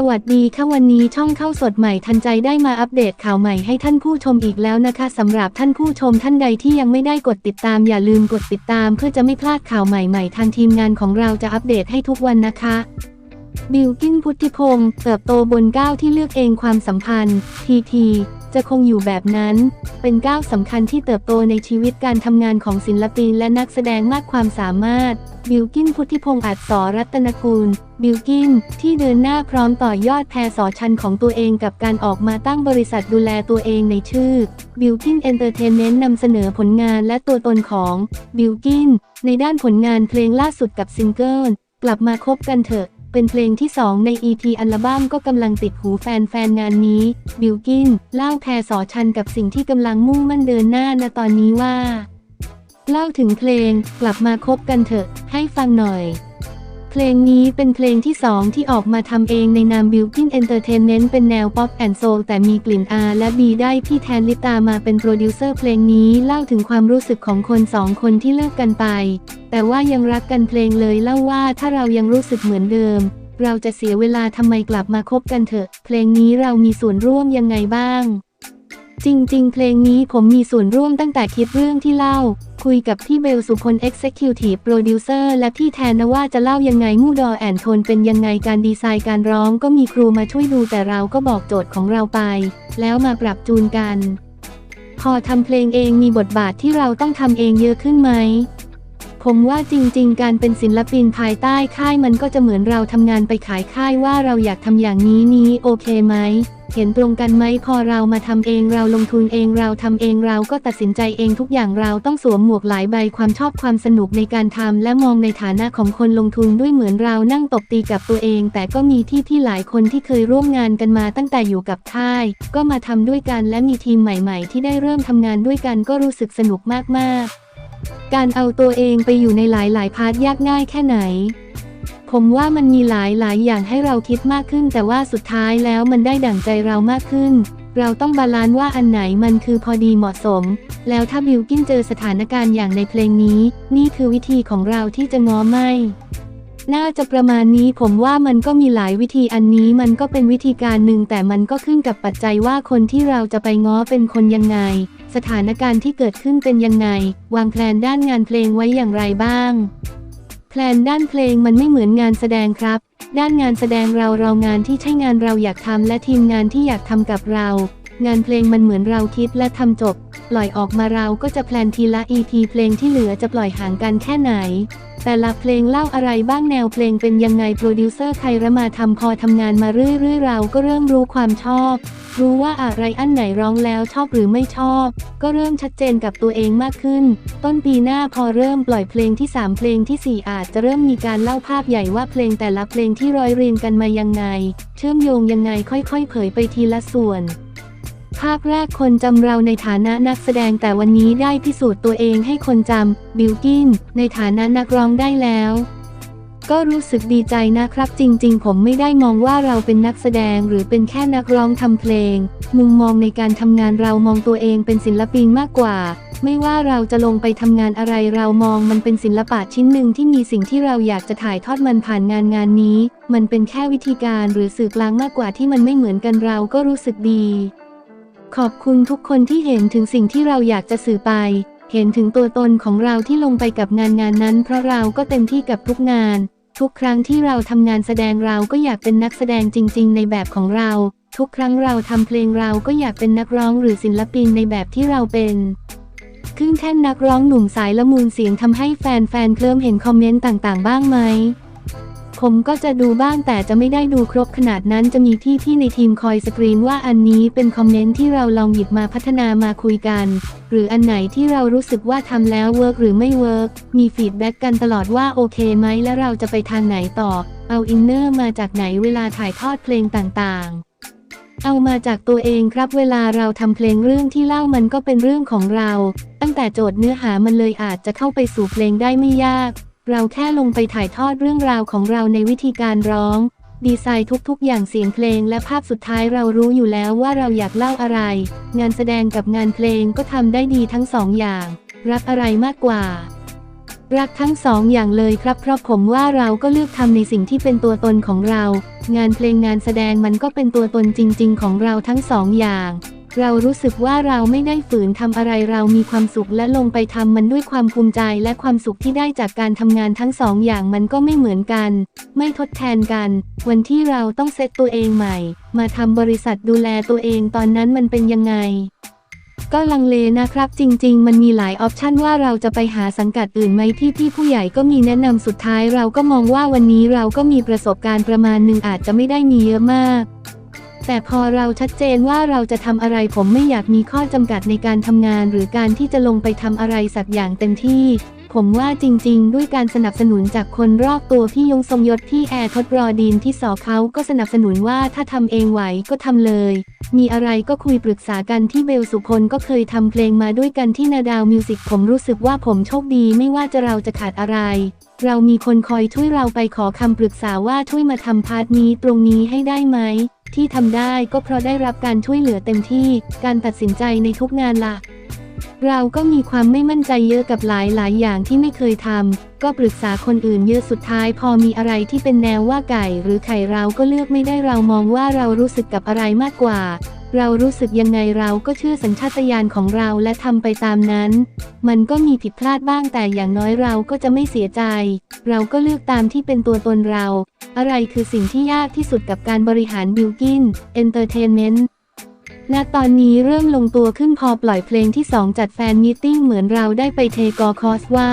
สวัสดีค่ะวันนี้ช่องเข้าสดใหม่ทันใจได้มาอัปเดตข่าวใหม่ให้ท่านผู้ชมอีกแล้วนะคะสำหรับท่านผู้ชมท่านใดที่ยังไม่ได้กดติดตามอย่าลืมกดติดตามเพื่อจะไม่พลาดข่าวใหม่ๆทางทีมงานของเราจะอัปเดตให้ทุกวันนะคะ บิลกินพุทธิพงศ์เติบโตบนก้าวที่เลือกเองความสัมพันธ์ ทีทีจะคงอยู่แบบนั้น เป็นก้าวสำคัญที่เติบโตในชีวิตการทำงานของศิลปินและนักแสดงมากความสามารถ บิลกินพุทธิพงศ์อัดสอรัตนกูล บิลกิน ที่เดินหน้าพร้อมต่อยอดแพรสอชันของตัวเองกับการออกมาตั้งบริษัทดูแลตัวเองในชื่อ บิลกินเอนเตอร์เทนเมนต์นำเสนอผลงานและตัวตนของ บิลกิน ในด้านผลงานเพลงล่าสุดกับซิงเกิล กลับมาคบกันเถอะ เป็นเพลงที่ 2 ใน EP อัลบั้มก็กำลังติดหูแฟนๆงานนี้ บิลกินเล่าแพรสอชันกับสิ่งที่กำลังมุ่งมั่นเดินหน้าณตอนนี้ว่า เล่าถึงเพลงกลับมาคบกันเถอะ ให้ฟังหน่อย ลงนี้เป็นเพลงที่2ที่ออกมาทำเองในนาม b i l k i n Entertainment เป็นแนวป๊อปแอนด์โซลแต่มีกลิ่น R และ B ได้พี่แทนลิปตามาเป็นโปรดิวเซอร์เพลงนี้เล่าถึงความรู้สึกของคนสองคนที่เลิกกันไป แต่ว่ายังรักกันเพลงเลยเล่าว่าถ้าเรายังรู้สึกเหมือนเดิม เราจะเสียเวลาทำไมกลับมาคบกันเถอะ เพลงนี้เรามีส่วนร่วมยังไงบ้าง จริง ๆ เพลงนี้ผมมีส่วนร่วมตั้งแต่คิดเรื่องที่เล่า คุยกับพี่เบลสุพล Executive Producer และพี่แทนนะว่าจะเล่ายังไงมูดอแอนโทนเป็นยังไงการดีไซน์การร้องก็มีครูมาช่วยดูแต่เราก็บอกโจทย์ของเราไป แล้วมาปรับจูนกัน พอทำเพลงเองมีบทบาทที่เราต้องทำเองเยอะขึ้นไหมผมว่าจริง ๆ การเป็นศิลปินภายใต้ค่ายมันก็จะเหมือนเราทำงานไปขายค่ายว่าเราอยากทำอย่างนี้นี้โอเคไหม เห็นตรงกันไหมพอเรามาทำเองเราลงทุนเองเราทำเองเราก็ตัดสินใจเองทุกอย่างเราต้องสวมหมวกหลายใบความชอบความสนุกในการทำและมองในฐานะของคนลงทุนด้วยเหมือนเรานั่งตบตีกับตัวเอง แต่ก็มีที่ที่หลายคนที่เคยร่วมงานกันมาตั้งแต่อยู่กับค่าย ก็มาทำด้วยกันและมีทีมใหม่ๆ ที่ได้เริ่มทำงานด้วยกันก็รู้สึกสนุกมากๆ การเอาตัวเองไปอยู่ในหลายๆพาร์ทยากง่ายแค่ไหน ผมว่ามันมีหลายหลายอย่างให้เราคิดมากขึ้น แต่ว่าสุดท้ายแล้วมันได้ดั่งใจเรามากขึ้น เราต้องบาลานซ์ว่าอันไหนมันคือพอดีเหมาะสม แล้วถ้าบิวกินเจอสถานการณ์อย่างในเพลงนี้ นี่คือวิธีของเราที่จะง้อไม่น่าจะประมาณนี้ผมว่ามันก็มีหลายวิธีอันนี้มันก็เป็นวิธีการหนึ่งแต่มันก็ขึ้นกับปัจจัยว่าคนที่เราจะไปง้อเป็นคนยังไง สถานการณ์ที่เกิดขึ้นเป็นยังไง วางแผนด้านงานเพลงไว้อย่างไรบ้าง แพลนด้านเพลงมันไม่เหมือนงานแสดงครับ ด้านงานแสดงเราเรางานที่ใช่งานเราอยากทำและทีมงานที่อยากทำกับเรา งานเพลงมันเหมือนเราคิดและทำจบ ปล่อยออกมาเราก็จะแพลนทีละ EP เพลงที่เหลือจะปล่อยห่างกันแค่ไหน แต่ละเพลงเล่าอะไรบ้างแนวเพลงเป็นยังไงโปรดิวเซอร์ใครระมาทำพอทำงานมาเรื่อยๆเราก็เริ่มรู้ความชอบ รู้ว่าอะไรอันไหนร้องแล้วชอบหรือไม่ชอบ ก็เริ่มชัดเจนกับตัวเองมากขึ้น ต้นปีหน้าพอเริ่มปล่อยเพลงที่ 3 เพลงทีสี่4 อาจจะเริ่มมีการเล่าภาพใหญ่ว่าเพลงแต่ละเพลงที่ร้อยเรียงกันมายังไง เชื่อมโยงยังไงค่อยๆ เผยไปทีละส่วน ภาคแรกคนจำเราในฐานะนักแสดงแต่วันนี้ได้พิสูจน์ตัวเองให้คนจำบิลกินในฐานะนักร้องได้แล้ว ก็รู้สึกดีใจนะครับ จริง ๆ ผมไม่ได้มองว่าเราเป็นนักแสดงหรือเป็นแค่นักร้องทำเพลง มุมมองในการทำงานเรามองตัวเองเป็นศิลปินมากกว่า ไม่ว่าเราจะลงไปทำงานอะไรเรามองมันเป็นศิลปะชิ้นหนึ่งที่มีสิ่งที่เราอยากจะถ่ายทอดมันผ่านงานงานนี้ มันเป็นแค่วิธีการหรือสื่อกลางมากกว่าที่มันไม่เหมือนกันเราก็รู้สึกดี ขอบคุณทุกคนที่เห็นถึงสิ่งที่เราอยากจะสื่อไป เห็นถึงตัวตนของเราที่ลงไปกับงานงานนั้น เพราะเราก็เต็มที่กับทุกงาน ทุกครั้งที่เราทำงานแสดงเราก็อยากเป็นนักแสดงจริง ๆ ในแบบของเรา ทุกครั้งเราทำเพลงเราก็อยากเป็นนักร้องหรือศิลปินในแบบที่เราเป็นขึ้นแท่นนักร้องหนุ่มสายละมุนเสียงทำให้แฟนๆเคลิ้มเห็นคอมเมนต์ต่างๆ บ้างไหม ผมก็จะดูบ้างแต่จะไม่ได้ดูครบขนาดนั้นจะมีที่ที่ในทีมคอยสกรีนว่าอันนี้เป็นคอมเมนต์ที่เราลองหยิบมาพัฒนามาคุยกัน หรืออันไหนที่เรารู้สึกว่าทำแล้วเวิร์กหรือไม่เวิร์กมีฟีดแบ็กกันตลอดว่าโอเคไหมและเราจะไปทางไหนต่อ เอาอินเนอร์มาจากไหนเวลาถ่ายทอดเพลงต่างๆเอามาจากตัวเองครับเวลาเราทำเพลงเรื่องที่เล่ามันก็เป็นเรื่องของเรา ตั้งแต่โจทย์เนื้อหามันเลยอาจจะเข้าไปสู่เพลงได้ไม่ยาก เราแค่ลงไปถ่ายทอดเรื่องราวของเราในวิธีการร้อง ดีไซน์ทุกๆ อย่างเสียงเพลงและภาพสุดท้ายเรารู้อยู่แล้วว่าเราอยากเล่าอะไร งานแสดงกับงานเพลงก็ทำได้ดีทั้งสองอย่าง รักอะไรมากกว่า รักทั้งสองอย่างเลยครับเพราะผมว่าเราก็เลือกทำในสิ่งที่เป็นตัวตนของเรา งานเพลงงานแสดงมันก็เป็นตัวตนจริง ๆ ของเราทั้งสองอย่าง เรารู้สึกว่าเราไม่ได้ฝืนทำอะไรเรามีความสุขและลงไปทำมันด้วยความภูมิใจและความสุขที่ได้จากการทำงานทั้งสองอย่างมันก็ไม่เหมือนกัน ไม่ทดแทนกัน วันที่เราต้องเซตตัวเองใหม่ มาทำบริษัทดูแลตัวเองตอนนั้นมันเป็นยังไงก็ลังเลนะครับ จริง ๆ มันมีหลายออปชันว่าเราจะไปหาสังกัดอื่นไหมที่พี่ผู้ใหญ่ก็มีแนะนำสุดท้ายเราก็มองว่าวันนี้เราก็มีประสบการณ์ประมาณหนึ่งอาจจะไม่ได้มีเยอะมาก แต่พอเราชัดเจนว่าเราจะทำอะไรผมไม่อยากมีข้อจำกัดในการทำงาน หรือการที่จะลงไปทำอะไรสักอย่างเต็มที่ ผมว่าจริง ๆ ด้วยการสนับสนุนจากคนรอบตัวพี่ยงทรงยศพี่แอร์ทดรอดินที่สอเขาก็สนับสนุนว่าถ้าทำเองไหวก็ทำเลย มีอะไรก็คุยปรึกษากันที่เบลสุพลก็เคยทำเพลงมาด้วยกันที่นาดาวมิวสิกผมรู้สึกว่าผมโชคดีไม่ว่าจะเราจะขาดอะไรเรามีคนคอยช่วยเราไปขอคำปรึกษาว่าช่วยมาทำพาร์ทนี้ตรงนี้ให้ได้ไหม ที่ทำได้ก็เพราะได้รับการช่วยเหลือเต็มที่ การตัดสินใจในทุกงานละ เราก็มีความไม่มั่นใจเยอะกับหลายหลายอย่างที่ไม่เคยทำ ก็ปรึกษาคนอื่นเยอะสุดท้ายพอมีอะไรที่เป็นแนวว่าไก่ หรือไข่เราก็เลือกไม่ได้เรามองว่าเรารู้สึกกับอะไรมากกว่า เรารู้สึกยังไงเราก็เชื่อสัญชาตญาณของเราและทำไปตามนั้น มันก็มีผิดพลาดบ้างแต่อย่างน้อยเราก็จะไม่เสียใจ เราก็เลือกตามที่เป็นตัวตนเรา อะไรคือสิ่งที่ยากที่สุดกับการบริหารบิลกินเอนเตอร์เทนเมนต์ ณตอนนี้เริ่มลงตัวขึ้นพอปล่อยเพลงที่ 2 จัดแฟนมีตติ้งเหมือนเราได้ไปเทกอคอสว่า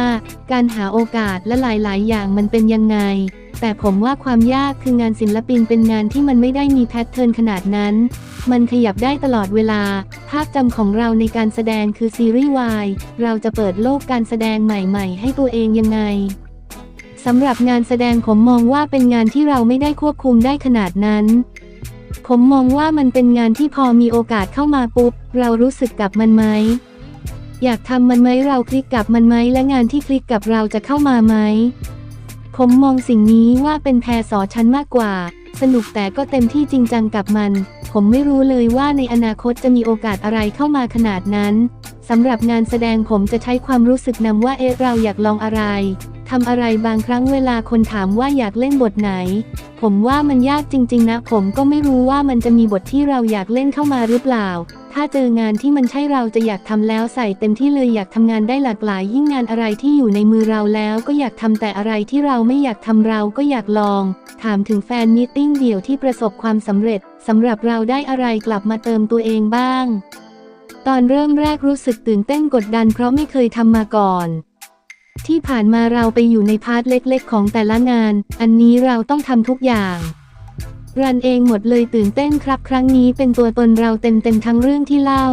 การหาโอกาสและหลาย ๆ อย่างมันเป็นยังไง แต่ผมว่าความยากคืองานศิลปินเป็นงานที่มันไม่ได้มีแพทเทิร์นขนาดนั้น มันขยับได้ตลอดเวลา ภาพจำของเราในการแสดงคือซีรีส์วายเราจะเปิดโลกการแสดงใหม่ ๆ ให้ตัวเองยังไงสำหรับงานแสดงผมมองว่าเป็นงานที่เราไม่ได้ควบคุมได้ขนาดนั้น ผมมองว่ามันเป็นงานที่พอมีโอกาสเข้ามาปุ๊บ เรารู้สึกกับมันไหม อยากทำมันไหมเราคลิกกับมันไหมและงานที่คลิกกับเราจะเข้ามาไหม ผมมองสิ่งนี้ว่าเป็นแพรสอชั้นมากกว่า สนุกแต่ก็เต็มที่จริงจังกับมัน ผมไม่รู้เลยว่าในอนาคตจะมีโอกาสอะไรเข้ามาขนาดนั้น สำหรับงานแสดงผมจะใช้ความรู้สึกนำว่าเอ๊ะเราอยากลองอะไรทำอะไรบางครั้งเวลาคนถามว่าอยากเล่นบทไหน ผมว่ามันยากจริง ๆ นะ ผมก็ไม่รู้ว่ามันจะมีบทที่เราอยากเล่นเข้ามาหรือเปล่า ถ้าเจองานที่มันใช่เราจะอยากทำแล้วใส่เต็มที่เลยอยากทำงานได้หลากหลาย ยิ่งงานอะไรที่อยู่ในมือเราแล้วก็อยากทำแต่อะไรที่เราไม่อยากทำเราก็อยากลอง ถามถึงแฟนมีตติ้งเดี่ยวที่ประสบความสำเร็จสำหรับเราได้อะไรกลับมาเติมตัวเองบ้าง ตอนเริ่มแรกรู้สึกตื่นเต้นกดดันเพราะไม่เคยทำมาก่อน ที่ผ่านมาเราไปอยู่ในพาร์ทเล็กๆ ของแต่ละงาน อันนี้เราต้องทำทุกอย่าง รันเองหมดเลยตื่นเต้นครับ ครั้งนี้เป็นตัวตนเราเต็มๆทั้งเรื่องที่เล่า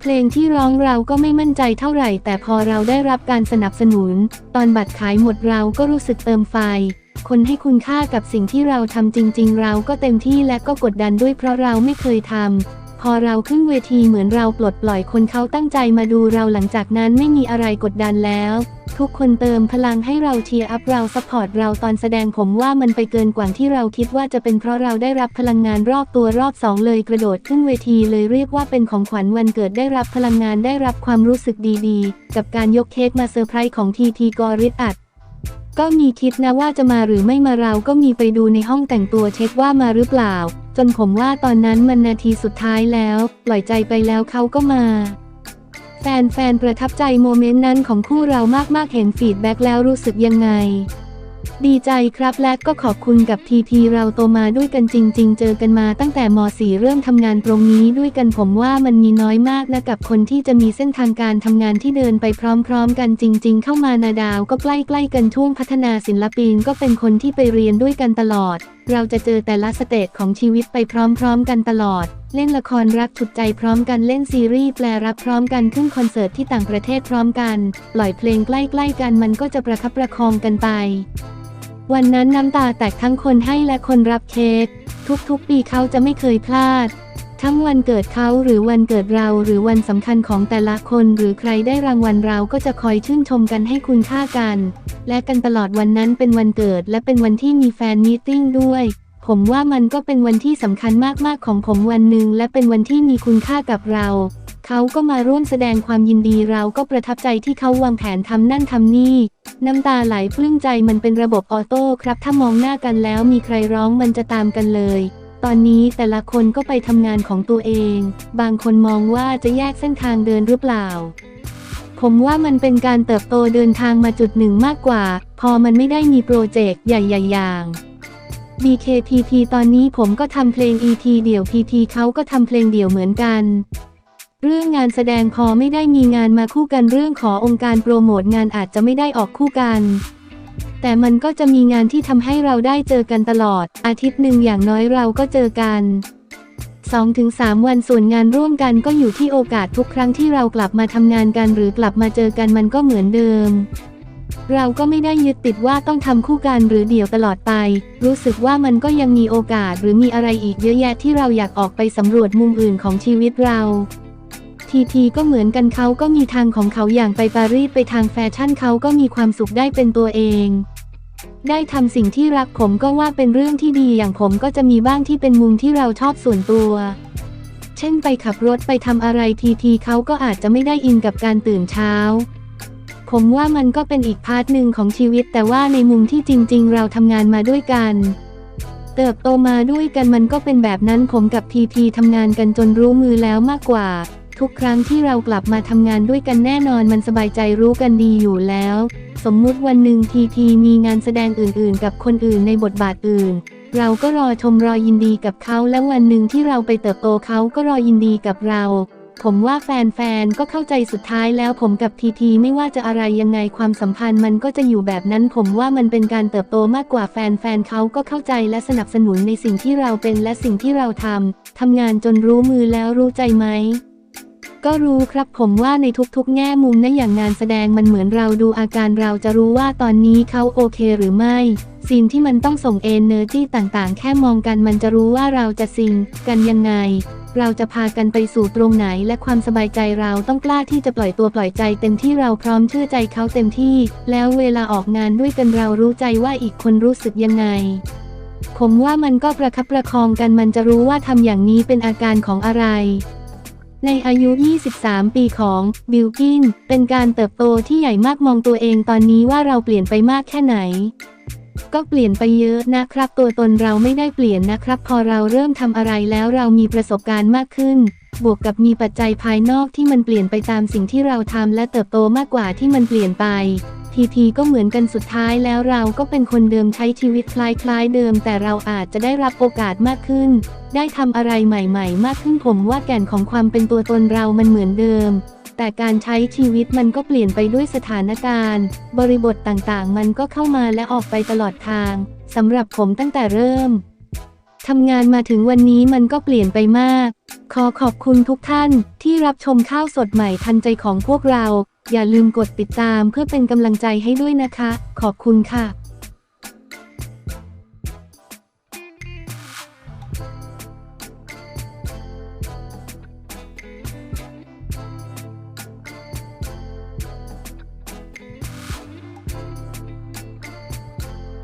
เพลงที่ร้องเราก็ไม่มั่นใจเท่าไหร่ แต่พอเราได้รับการสนับสนุน ตอนบัตรขายหมดเราก็รู้สึกเติมไฟคนให้คุณค่ากับสิ่งที่เราทำจริง ๆ เราก็เต็มที่และก็กดดันด้วยเพราะเราไม่เคยทำ พอเราขึ้นเวทีเหมือนเราปลดปล่อยคนเขาตั้งใจมาดูเราหลังจากนั้นไม่มีอะไรกดดันแล้ว ทุกคนเติมพลังให้เราเชียร์อัพเราซัพพอร์ตเราตอนแสดงผมว่ามันไปเกินกว่าที่เราคิดว่าจะเป็นเพราะเราได้รับพลังงานรอบตัวรอบสองเลยกระโดดขึ้นเวทีเลยเรียกว่าเป็นของขวัญวันเกิดได้รับพลังงานได้รับความรู้สึกดีๆ กับการยกเค้กมาเซอร์ไพรส์ของทีทีกอริดอัด ก็มีคิดนะว่าจะมาหรือไม่มาเราก็มีไปดูในห้องแต่งตัวเช็คว่ามาหรือเปล่า จนผมว่าตอนนั้นมันนาทีสุดท้ายแล้ว ปล่อยใจไปแล้วเขาก็มา แฟนๆประทับใจโมเมนต์นั้นของคู่เรามากๆเห็นฟีดแบ็กแล้วรู้สึกยังไง ดีใจครับและก็ขอบคุณกับทีทีเราโตมาด้วยกันจริง ๆ เจอกันมาตั้งแต่ม .4 เริ่มทำงานตรงนี้ด้วยกันผมว่ามันมีน้อยมากนะกับคนที่จะมีเส้นทางการทำงานที่เดินไปพร้อม ๆ กันจริง ๆ เข้ามานาดาวก็ใกล้ ๆ กันช่วงพัฒนาศิลปินก็เป็นคนที่ไปเรียนด้วยกันตลอด เราจะเจอแต่ละสเตจของชีวิตไปพร้อม ๆ กันตลอด เล่นละครรักฉุดใจพร้อมกันเล่นซีรีส์แปลรักพร้อมกันขึ้นคอนเสิร์ตที่ต่างประเทศพร้อมกัน ปล่อยเพลงใกล้ ๆ กันมันก็จะประคับประคองกันไป วันนั้นน้ำตาแตกทั้งคนให้และคนรับเค้กทุกๆ ปีเขาจะไม่เคยพลาด ทั้งวันเกิดเขาหรือวันเกิดเราหรือวันสำคัญของแต่ละคนหรือใครได้รางวัลเราก็จะคอยชื่นชมกันให้คุณค่ากัน และกันตลอดวันนั้นเป็นวันเกิดและเป็นวันที่มีแฟนมีตติ้งด้วย ผมว่ามันก็เป็นวันที่สำคัญมากๆของผมวันหนึ่งและเป็นวันที่มีคุณค่ากับเรา เขาก็มาร่วมแสดงความยินดีเราก็ประทับใจที่เขาวางแผนทำนั่นทำนี่ น้ำตาไหลปลื้มใจมันเป็นระบบออโต้ครับถ้ามองหน้ากันแล้วมีใครร้องมันจะตามกันเลย ตอนนี้แต่ละคนก็ไปทำงานของตัวเอง บางคนมองว่าจะแยกเส้นทางเดินหรือเปล่า ผมว่ามันเป็นการเติบโตเดินทางมาจุดหนึ่งมากกว่า พอมันไม่ได้มีโปรเจกต์ใหญ่ๆอย่าง BKPP ตอนนี้ผมก็ทำเพลง EP เดี่ยว PT เขาก็ทำเพลงเดี่ยวเหมือนกัน เรื่องงานแสดงพอไม่ได้มีงานมาคู่กันเรื่องขอองค์การโปรโมทงานอาจจะไม่ได้ออกคู่กัน แต่มันก็จะมีงานที่ทำให้เราได้เจอกันตลอด อาทิตย์หนึ่งอย่างน้อยเราก็เจอกัน2-3 วันส่วนงานร่วมกันก็อยู่ที่โอกาสทุกครั้งที่เรากลับมาทำงานกันหรือกลับมาเจอกันมันก็เหมือนเดิม เราก็ไม่ได้ยึดติดว่าต้องทำคู่กันหรือเดี่ยวตลอดไป รู้สึกว่ามันก็ยังมีโอกาสหรือมีอะไรอีกเยอะแยะที่เราอยากออกไปสำรวจมุมอื่นของชีวิตเรา ทีทีก็เหมือนกันเขาก็มีทางของเขาอย่างไปปารีสไปทางแฟชั่นเขาก็มีความสุขได้เป็นตัวเอง ได้ทำสิ่งที่รักผมก็ว่าเป็นเรื่องที่ดีอย่างผมก็จะมีบ้างที่เป็นมุมที่เราชอบส่วนตัว เช่นไปขับรถไปทำอะไรทีทีเขาก็อาจจะไม่ได้อินกับการตื่นเช้า ผมว่ามันก็เป็นอีกพาร์ทหนึ่งของชีวิต แต่ว่าในมุมที่จริง ๆ เราทำงานมาด้วยกันเติบโตมาด้วยกันมันก็เป็นแบบนั้นผมกับทีทีทำงานกันจนรู้มือแล้วมากกว่า ทุกครั้งที่เรากลับมาทำงานด้วยกันแน่นอนมันสบายใจรู้กันดีอยู่แล้ว สมมุติวันหนึ่งทีทีมีงานแสดงอื่นๆ กับคนอื่นในบทบาทอื่น เราก็รอชมรอยินดีกับเขาและวันหนึ่งที่เราไปเติบโตเขาก็รอยินดีกับเรา ผมว่าแฟนๆก็เข้าใจสุดท้ายแล้วผมกับทีทีไม่ว่าจะอะไรยังไงความสัมพันธ์มันก็จะอยู่แบบนั้น ผมว่ามันเป็นการเติบโตมากกว่าแฟนๆเขาก็เข้าใจและสนับสนุนในสิ่งที่เราเป็นและสิ่งที่เราทำทำงานจนรู้มือแล้วรู้ใจไหม ก็รู้ครับผมว่าในทุกๆ แง่มุมนะอย่างงานแสดงมันเหมือนเราดูอาการเราจะรู้ว่าตอนนี้เขาโอเคหรือไม่ซีนที่มันต้องส่งเอเนอร์จี้ต่างๆ แค่มองกันมันจะรู้ว่าเราจะซิงกันยังไง เราจะพากันไปสู่ตรงไหนและความสบายใจเราต้องกล้าที่จะปล่อยตัวปล่อยใจเต็มที่เราพร้อมเชื่อใจเขาเต็มที่ แล้วเวลาออกงานด้วยกันเรารู้ใจว่าอีกคนรู้สึกยังไงผมว่ามันก็ประคับประคองกันมันจะรู้ว่าทำอย่างนี้เป็นอาการของอะไร ในอายุ 23 ปีของบิลกินเป็นการเติบโตที่ใหญ่มากมองตัวเองตอนนี้ว่าเราเปลี่ยนไปมากแค่ไหน ก็เปลี่ยนไปเยอะนะครับ ตัวตนเราไม่ได้เปลี่ยนนะครับ พอเราเริ่มทำอะไรแล้วเรามีประสบการณ์มากขึ้น บวกกับมีปัจจัยภายนอกที่มันเปลี่ยนไปตามสิ่งที่เราทำและเติบโตมากกว่าที่มันเปลี่ยนไป ทีทีก็เหมือนกันสุดท้ายแล้วเราก็เป็นคนเดิมใช้ชีวิตคล้ายๆเดิม แต่เราอาจจะได้รับโอกาสมากขึ้น ได้ทำอะไรใหม่ๆ มากขึ้นผมว่าแก่นของความเป็นตัวตนเรามันเหมือนเดิม แต่การใช้ชีวิตมันก็เปลี่ยนไปด้วยสถานการณ์ บริบทต่างๆ มันก็เข้ามาและออกไปตลอดทางสำหรับผมตั้งแต่เริ่มทำงานมาถึงวันนี้มันก็เปลี่ยนไปมาก ขอขอบคุณทุกท่านที่รับชมข้าวสดใหม่ทันใจของพวกเรา อย่าลืมกดติดตามเพื่อเป็นกำลังใจให้ด้วยนะคะ ขอบคุณค่ะ